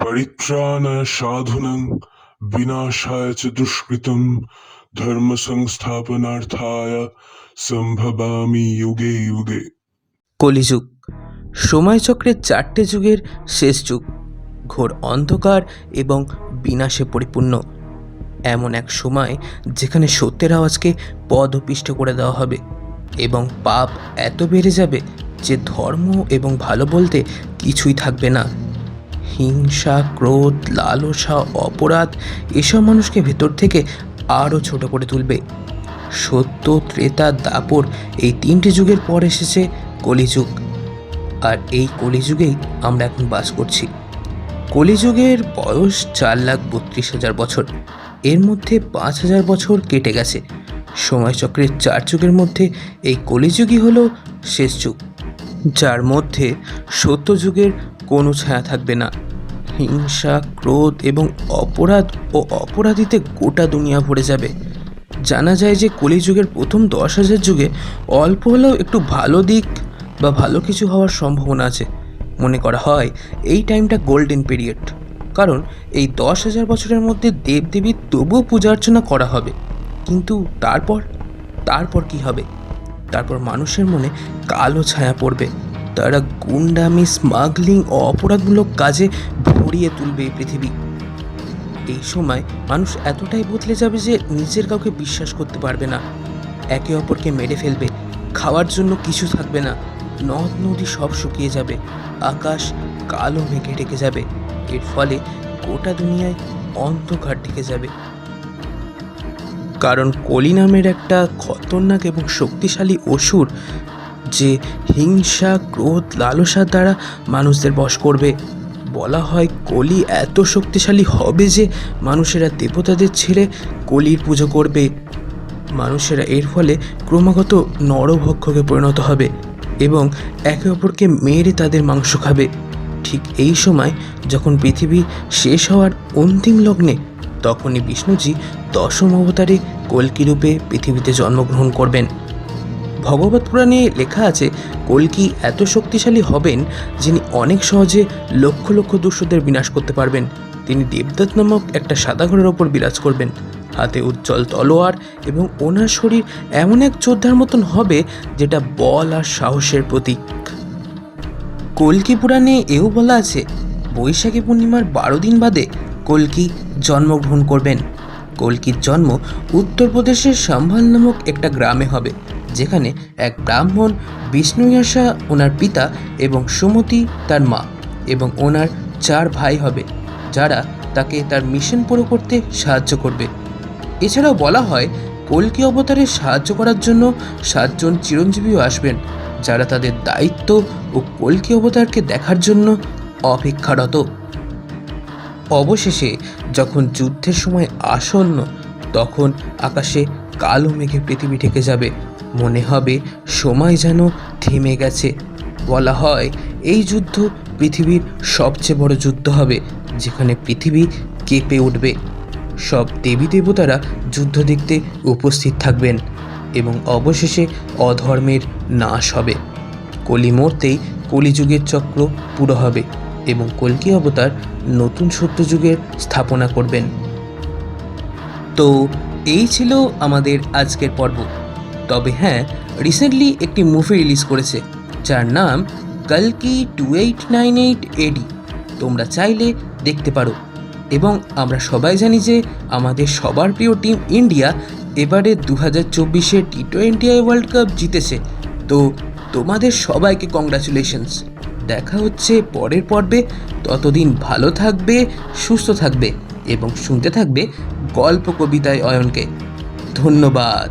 পরিত্রাণায় সাধূনাং বিনাশায় চ দুষ্কৃতম ধর্ম সংস্থাপনার্থায় সম্ভবামি যুগে যুগে। কলিযুগ। সময়চক্রের চারটে যুগের শেষ যুগ। ঘোর অন্ধকার এবং বিনাশে পরিপূর্ণ। এমন এক সময় যেখানে সত্যের আওয়াজকে পদপিষ্ট করে দেওয়া হবে এবং পাপ এত বেড়ে যাবে যে ধর্ম এবং ভালো বলতে কিছুই থাকবে না। হিংসা, ক্রোধ, লালসা, অপরাধ এসব মানুষকে ভেতর থেকে আরও ছোট করে তুলবে। সত্য, ত্রেতা, দাপর এই তিনটি যুগের পর এসেছে কলিযুগ। আর এই কলিযুগেই আমরা এখন বাস করছি। কলিযুগের বয়স চার লাখ বত্রিশ হাজার বছর। এর মধ্যে পাঁচ হাজার বছর কেটে গেছে। সময়চক্রের চার যুগের মধ্যে এই কলিযুগই হলো শেষ যুগ। যার মধ্যে সত্য যুগের কোনো ছায়া থাকবে না। হিংসা, ক্রোধ এবং অপরাধ ও অপরাধীতে গোটা দুনিয়া ভরে যাবে। জানা যায় যে কলিযুগের প্রথম দশ হাজার যুগে অল্প হলেও একটু ভালো দিক বা ভালো কিছু হওয়ার সম্ভাবনা আছে। মনে করা হয়, এই টাইমটা গোল্ডেন পিরিয়ড। কারণ এই দশ হাজার বছরের মধ্যে দেবদেবীর তবুও পূজা অর্চনা করা হবে। কিন্তু তারপর? তারপর কি হবে? তারপর মানুষের মনে কালো ছায়া পড়বে। তারা গুন্ডামি স্মাগলিং ও অপরাধমূলক কাজে ভরিয়ে তুলবে এই পৃথিবী। এই সময় মানুষ এতটাই বদলে যাবে যে নিজের কাউকে বিশ্বাস করতে পারবে না। একে অপরকে মেরে ফেলবে, খাওয়ার জন্য কিছু থাকবে না। নদ নদী সব শুকিয়ে যাবে, আকাশ কালো মেঘে ঢেকে যাবে। এর ফলে গোটা দুনিয়ায় অন্ধকার ঢেকে যাবে। কারণ কলি নামের একটা খতরনাক এবং শক্তিশালী অসুর যে হিংসা, ক্রোধ, লালসার দ্বারা মানুষদের বশ করবে। বলা হয় কলি এত শক্তিশালী হবে যে মানুষেরা দেবতাদের ছেড়ে কলির পুজো করবে। মানুষেরা এর ফলে ক্রমাগত নরভক্ষকে পরিণত হবে এবং একে অপরকে মেরে তাদের মাংস খাবে। ঠিক এই সময় যখন পৃথিবী শেষ হওয়ার অন্তিম লগ্নে, তখনই বিষ্ণুজি দশম অবতারে কল্কি রূপে পৃথিবীতে জন্মগ্রহণ করবেন। ভগবত পুরাণে লেখা আছে কল্কি এত শক্তিশালী হবেন যিনি অনেক সহজে লক্ষ লক্ষ দুষ্টদের বিনাশ করতে পারবেন? তিনি দেবদত্ত নামক একটা সাদা ঘোড়ার ওপর বিরাজ করবেন। হাতে উজ্জ্বল তলোয়ার এবং ওনার শরীর এমন এক যোদ্ধার মতন হবে যেটা বল আর সাহসের প্রতীক। কল্কি পুরাণে এও বলা আছে, বৈশাখী পূর্ণিমার বারো দিন বাদে কল্কি জন্মগ্রহণ করবেন? কল্কির জন্ম উত্তরপ্রদেশের সম্ভাল নামক একটা গ্রামে হবে। যেখানে এক ব্রাহ্মণ বিষ্ণুয়াসা ওনার পিতা এবং সুমতি তার মা এবং ওনার চার ভাই হবে, যারা তাকে তার মিশন পুরো করতে সাহায্য করবে। এছাড়াও বলা হয়, কল্কি অবতারে সাহায্য করার জন্য সাতজন চিরঞ্জীবীও আসবেন, যারা তাদের দায়িত্ব ও কল্কি অবতারকে দেখার জন্য অপেক্ষারত। অবশেষে যখন যুদ্ধের সময় আসন্ন, তখন আকাশে কালো মেঘে পৃথিবী ঢেকে যাবে। মনে হবে সময় যেন থেমে গেছে। বলা হয়, এই যুদ্ধ পৃথিবীর সবচেয়ে বড় যুদ্ধ হবে, যেখানে পৃথিবী কেঁপে উঠবে। সব দেবী দেবতারা যুদ্ধ দেখতে উপস্থিত থাকবেন এবং অবশেষে অধর্মের নাশ হবে। কলি মরতেই কলিযুগের চক্র পুরো হবে এবং কল্কি অবতার নতুন সত্যযুগের স্থাপনা করবেন। তো, এই ছিল আমাদের আজকের পর্ব। তবে হ্যাঁ রিসেন্টলি একটি মুভি রিলিজ করেছে, যার নাম কালকি two eight nine eight AD তোমরা চাইলে দেখতে পারো। এবং আমরা সবাই জানি যে আমাদের সবার প্রিয় টিম ইন্ডিয়া এবারে দু হাজার চব্বিশে T twenty I world cup জিতেছে। তো তোমাদের সবাইকে কংগ্রাচুলেশনস দেখা হচ্ছে পরের পর্বে। ততদিন ভালো থাকবে, সুস্থ থাকবে এবং শুনতে থাকবে গল্প কবিতায় অয়নকে। ধন্যবাদ।